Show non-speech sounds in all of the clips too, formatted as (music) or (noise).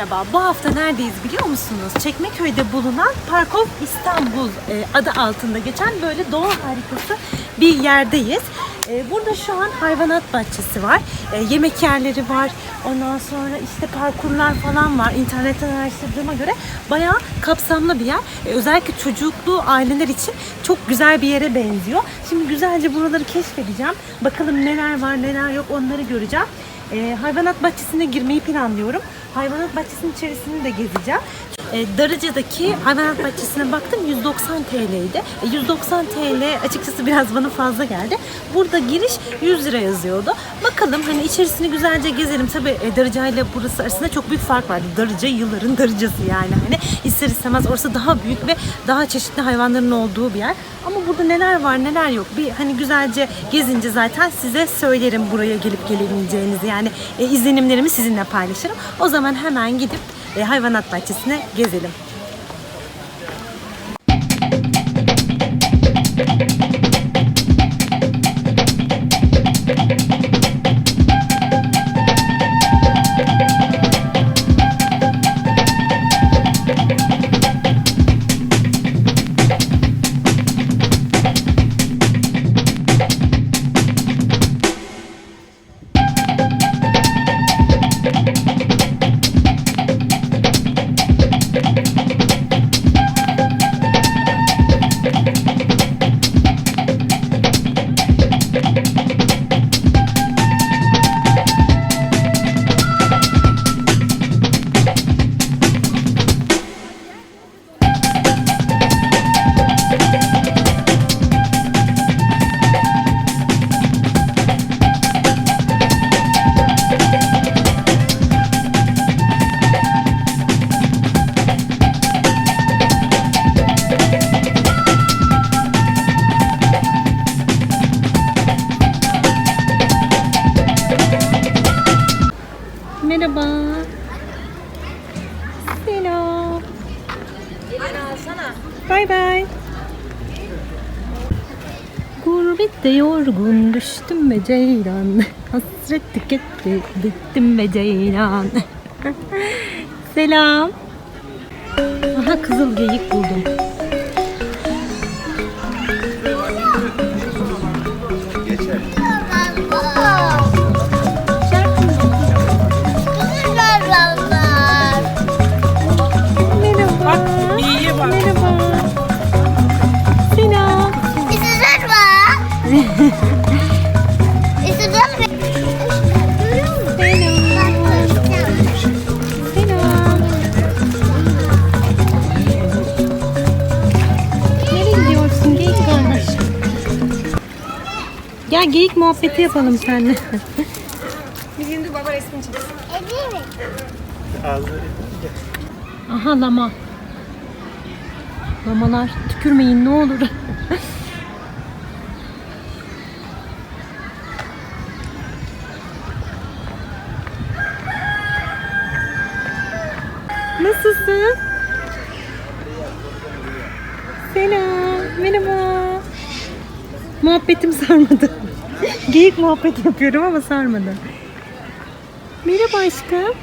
Merhaba, bu hafta neredeyiz biliyor musunuz? Çekmeköy'de bulunan Park of İstanbul e, adı altında geçen böyle doğa harikası bir yerdeyiz. E, burada şu an hayvanat bahçesi var, e, yemek yerleri var, ondan sonra işte parkurlar falan var. İnternetten araştırdığıma göre bayağı kapsamlı bir yer. Özellikle çocuklu aileler için çok güzel bir yere benziyor. Şimdi güzelce buraları keşfedeceğim. Bakalım neler var neler yok onları göreceğim. Hayvanat bahçesine girmeyi planlıyorum. Hayvanat bahçesinin içerisini de gezeceğim. E, Darıca'daki hayvanat bahçesine baktım 190 TL'ydi. E, 190 TL açıkçası biraz bana fazla geldi. Burada giriş 100 lira yazıyordu. Bakalım hani içerisini güzelce gezelim. Tabii e, Darıca ile burası arasında çok büyük fark vardı. Darıca yılların Darıcası yani. Hani ister istemez orası daha büyük ve daha çeşitli hayvanların olduğu bir yer. Ama burada neler var neler yok. Bir hani güzelce gezince zaten size söylerim buraya gelip gelemeyeceğinizi. Yani e, izlenimlerimi sizinle paylaşırım. O zaman hemen gidip hayvanat bahçesine gezelim. Yorgun düştüm be ceylan. (laughs) Hasret tüketti bittim be ceylan. (laughs) Selam. Aha kızıl geyik buldum Gel geyik muhabbeti yapalım seninle. Bir gün dur baba resmini çeksin. Aha lama. Lamalar tükürmeyin ne olur. Nasılsın? Selam. Merhaba. Muhabbetim sarmadı. Geyik muhabbet yapıyorum ama sarmadı. Merhaba aşkım.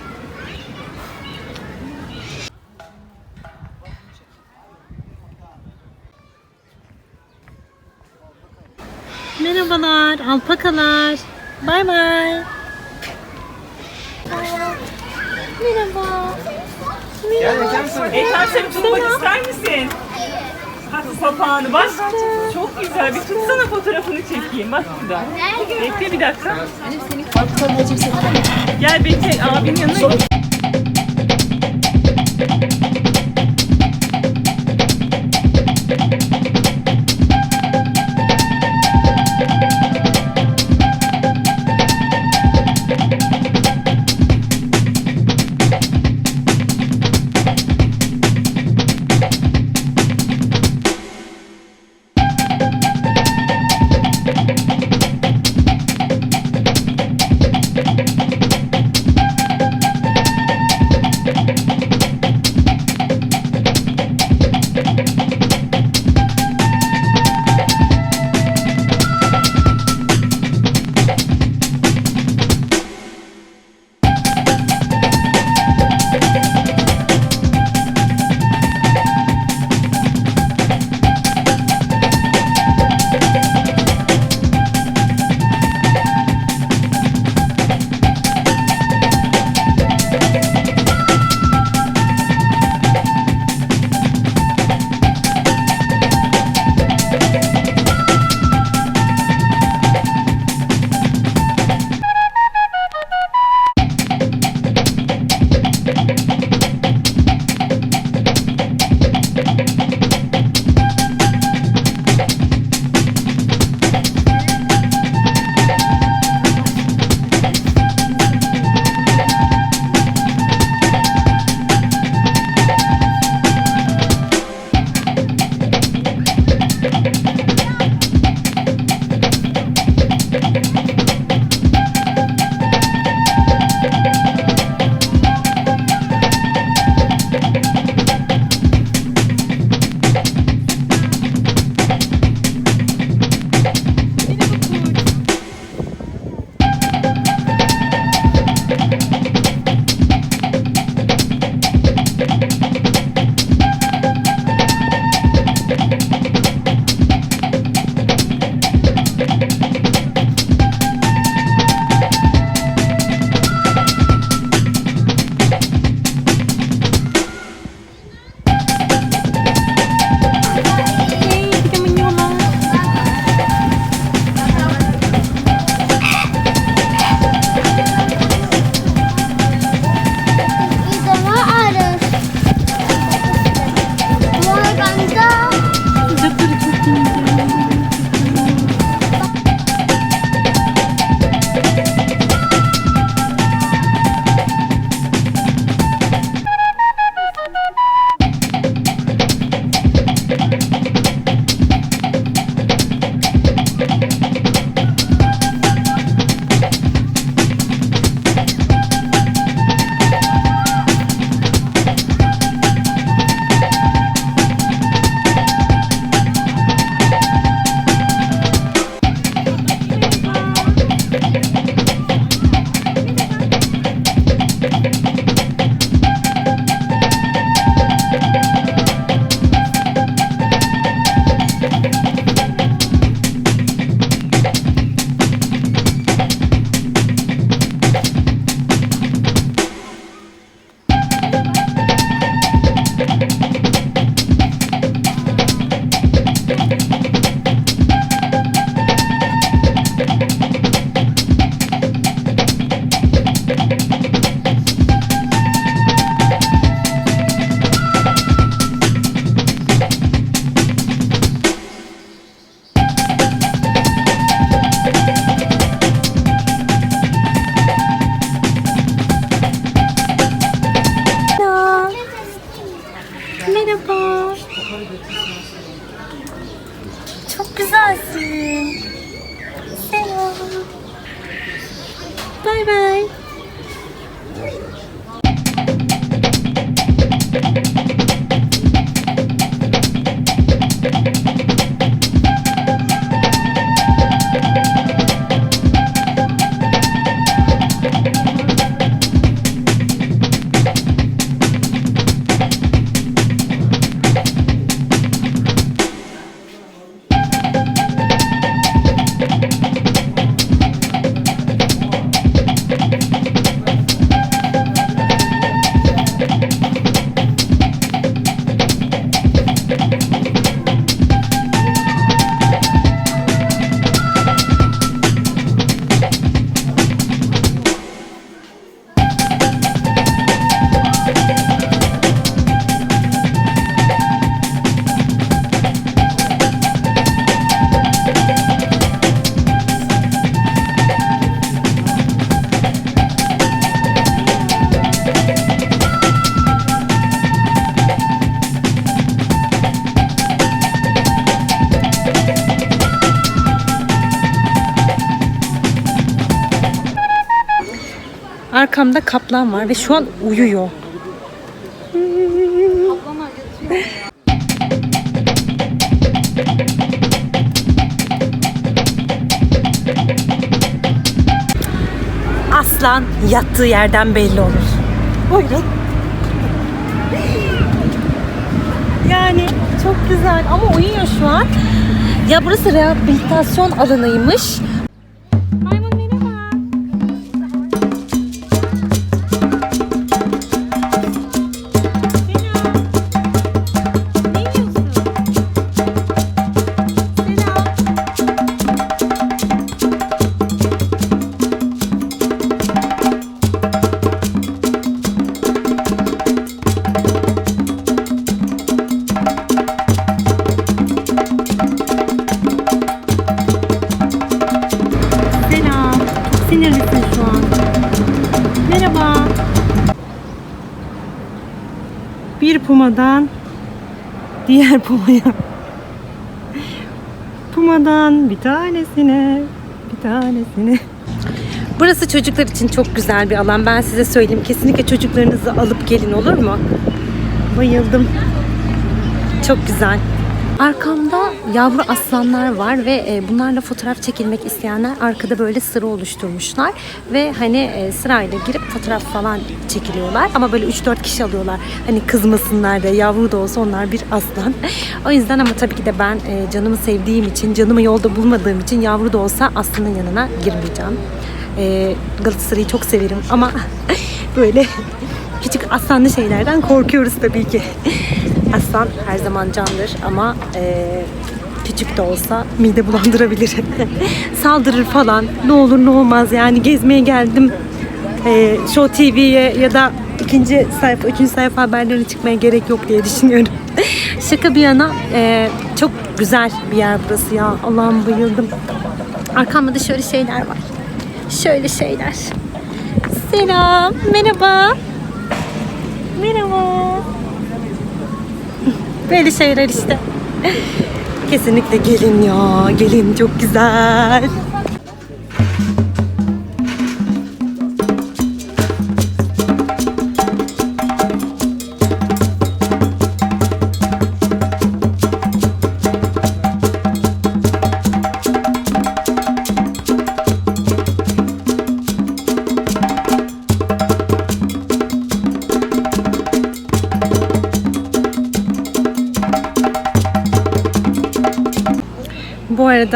Merhabalar, alpakalar. Bay bay. Merhaba. Eytan seni tutmak ister misin? Sapağını bak. Çok güzel. Bir tutsana fotoğrafını çekeyim. Bak burada. Bekle bir dakika. Gel bekle abinin yanına Arkamda kaplan var ve şu an uyuyor. Aslan yattığı yerden belli olur. Buyurun. Yani çok güzel ama uyuyor şu an. Ya burası rehabilitasyon alanıymış. Bir pumadan diğer pumaya. Pumadan bir tanesine, bir tanesine. Burası çocuklar için çok güzel bir alan. Ben size söyleyeyim. Kesinlikle çocuklarınızı alıp gelin olur mu? Bayıldım. Çok güzel. Arkamda yavru aslanlar var ve e, bunlarla fotoğraf çekilmek isteyenler arkada böyle sıra oluşturmuşlar ve hani e, sırayla girip fotoğraf falan çekiliyorlar ama böyle 3-4 kişi alıyorlar. Hani kızmasınlar da yavru da olsa onlar bir aslan. (laughs) O yüzden ama tabii ki de ben e, canımı sevdiğim için, canımı yolda bulmadığım için yavru da olsa aslanın yanına girmeyeceğim. Galatasaray'ı çok severim ama (laughs) böyle küçük aslanlı şeylerden korkuyoruz tabii ki. (laughs) Aslan her zaman candır ama e, küçük de olsa mide bulandırabilir. (laughs) Saldırır falan. Ne olur ne olmaz yani gezmeye geldim. E, Show TV'ye ya da ikinci sayfa, üçüncü sayfa haberlerine çıkmaya gerek yok diye düşünüyorum. (laughs) Şaka bir yana e, çok güzel bir yer burası ya. Allah'ım bayıldım. Arkamda da şöyle şeyler var. Şöyle şeyler. Selam. Merhaba. Merhaba. Böyle şeyler işte. Kesinlikle gelin ya. Gelin çok güzel.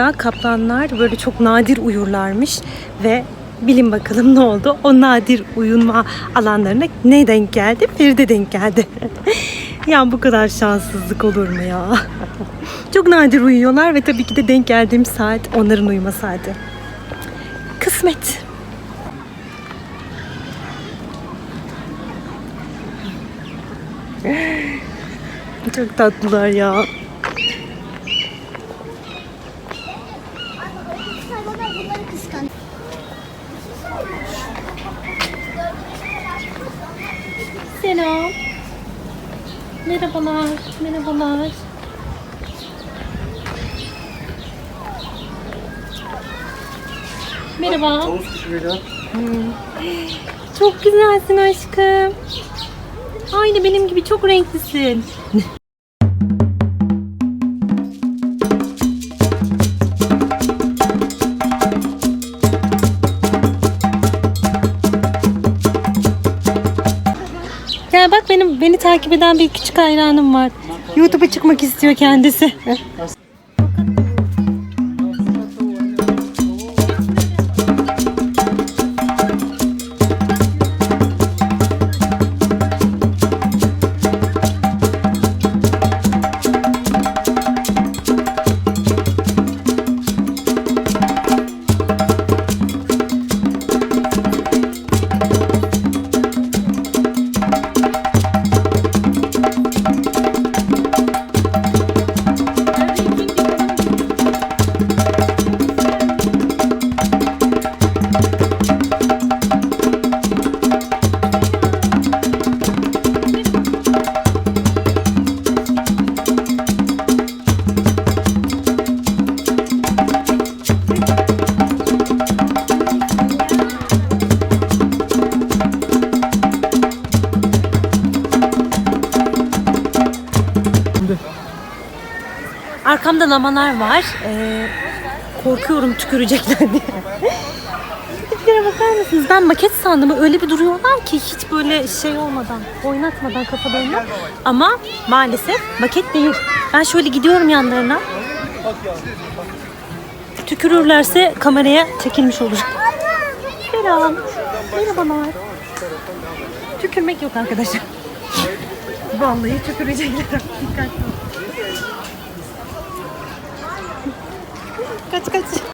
Bu arada kaplanlar böyle çok nadir uyurlarmış ve bilin bakalım ne oldu? O nadir uyunma alanlarına ne denk geldi? Feride denk geldi. (laughs) ya bu kadar şanssızlık olur mu ya? (laughs) çok nadir uyuyorlar ve tabii ki de denk geldiğim saat onların uyuma saati. Kısmet. (laughs) Çok tatlılar ya. Merhaba. Merhabalar, merhabalar. Merhaba. Tavus kuşu veriyor. (gasps) Çok güzelsin aşkım. Aynı benim gibi çok renklisin. (laughs) beni takip eden bir küçük hayranım var. YouTube'a çıkmak istiyor kendisi. Arkamda lamalar var. Ee, korkuyorum tükürecekler diye. Tiplere bakar mısınız? Ben maket sandım. Öyle bir duruyorlar ki hiç böyle şey olmadan, oynatmadan kafalarını. Ama maalesef maket değil. Ben şöyle gidiyorum yanlarına. Tükürürlerse kameraya çekilmiş olur. Selam. Merhabalar. Tükürmek yok arkadaşlar. Vallahi tükürecekler. Dikkatli Kaç kaç.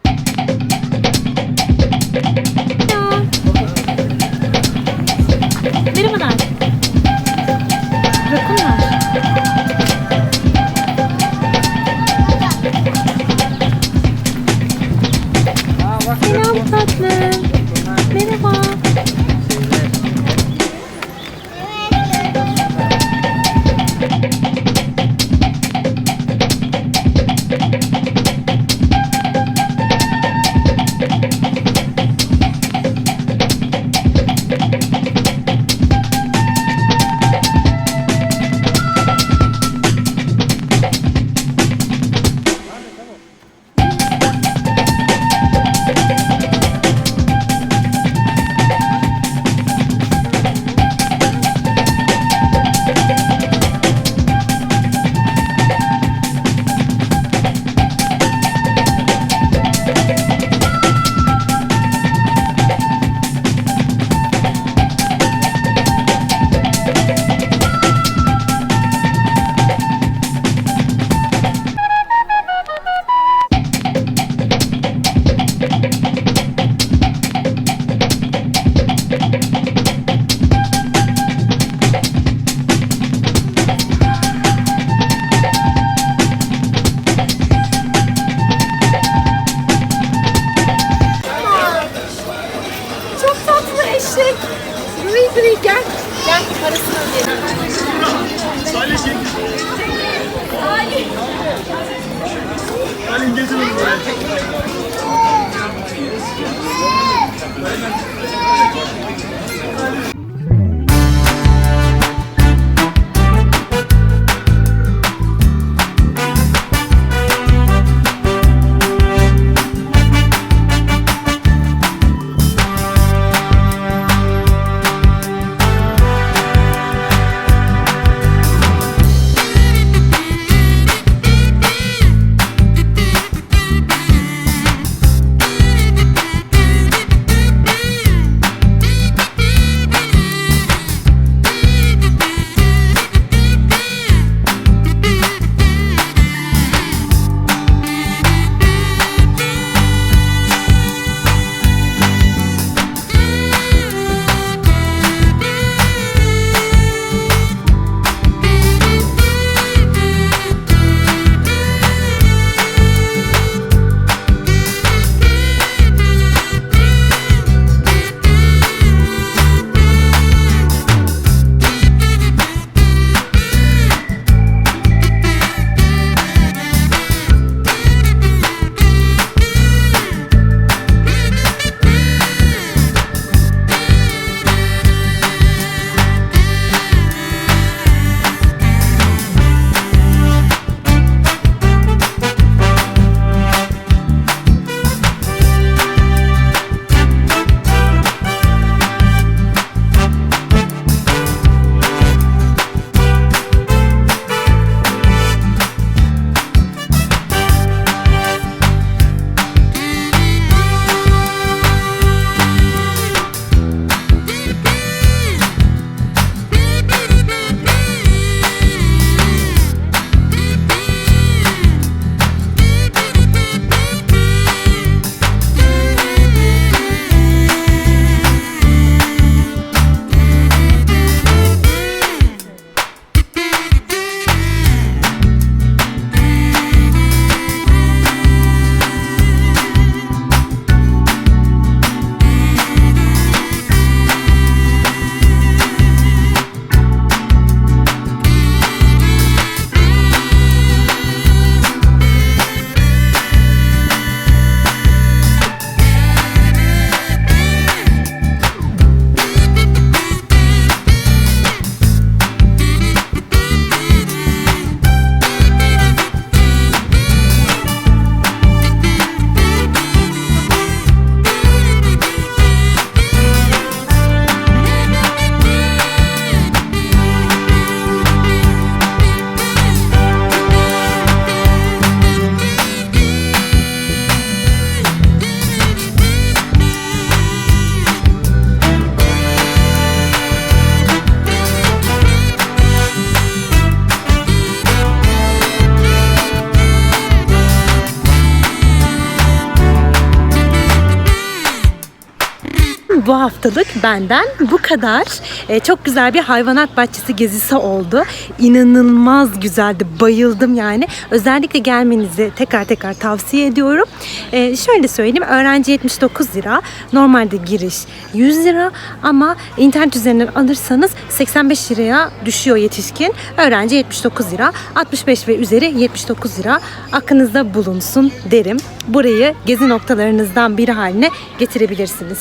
Bu haftalık benden bu kadar. Ee, çok güzel bir hayvanat bahçesi gezisi oldu. İnanılmaz güzeldi. Bayıldım yani. Özellikle gelmenizi tekrar tekrar tavsiye ediyorum. Ee, şöyle söyleyeyim. Öğrenci 79 lira. Normalde giriş 100 lira ama internet üzerinden alırsanız 85 liraya düşüyor yetişkin. Öğrenci 79 lira. 65 ve üzeri 79 lira. Aklınızda bulunsun derim. Burayı gezi noktalarınızdan biri haline getirebilirsiniz.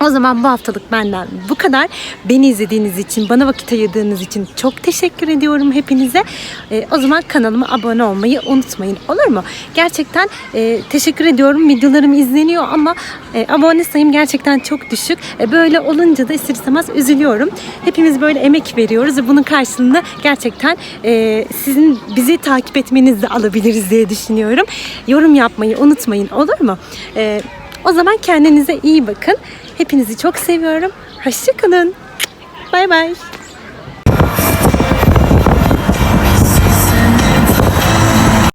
O zaman bu haftalık benden bu kadar. Beni izlediğiniz için, bana vakit ayırdığınız için çok teşekkür ediyorum hepinize. Ee, o zaman kanalıma abone olmayı unutmayın. Olur mu? Gerçekten e, teşekkür ediyorum. Videolarım izleniyor ama e, abone sayım gerçekten çok düşük. E, böyle olunca da ister istemez üzülüyorum. Hepimiz böyle emek veriyoruz ve bunun karşılığını gerçekten e, sizin bizi takip etmenizle alabiliriz diye düşünüyorum. Yorum yapmayı unutmayın. Olur mu? E, o zaman kendinize iyi bakın. Hepinizi çok seviyorum. Hoşçakalın. Bay bay.